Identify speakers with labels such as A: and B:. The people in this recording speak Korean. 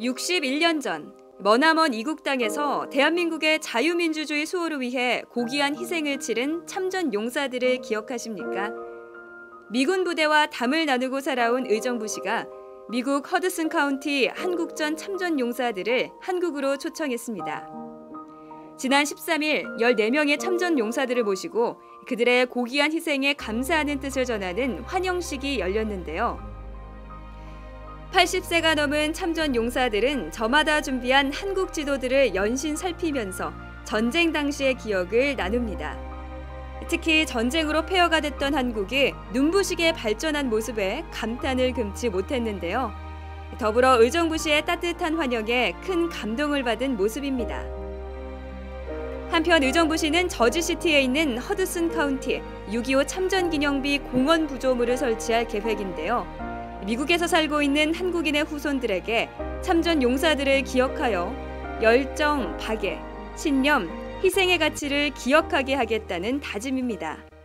A: 61년 전 머나먼 이국 땅에서 대한민국의 자유민주주의 수호를 위해 고귀한 희생을 치른 참전 용사들을 기억하십니까? 미군 부대와 담을 나누고 살아온 의정부 씨가 미국 허드슨 카운티 한국전 참전 용사들을 한국으로 초청했습니다. 지난 13일 14명의 참전 용사들을 모시고 그들의 고귀한 희생에 감사하는 뜻을 전하는 환영식이 열렸는데요. 80세가 넘은 참전 용사들은 저마다 준비한 한국 지도들을 연신 살피면서 전쟁 당시의 기억을 나눕니다. 특히 전쟁으로 폐허가 됐던 한국이 눈부시게 발전한 모습에 감탄을 금치 못했는데요. 더불어 의정부 시의 따뜻한 환영에 큰 감동을 받은 모습입니다. 한편 의정부시는 저지시티에 있는 허드슨 카운티 6.25 참전기념비 공원 구조물을 설치할 계획인데요. 미국에서 살고 있는 한국인의 후손들에게 참전 용사들을 기억하여 열정, 박애, 신념, 희생의 가치를 기억하게 하겠다는 다짐입니다.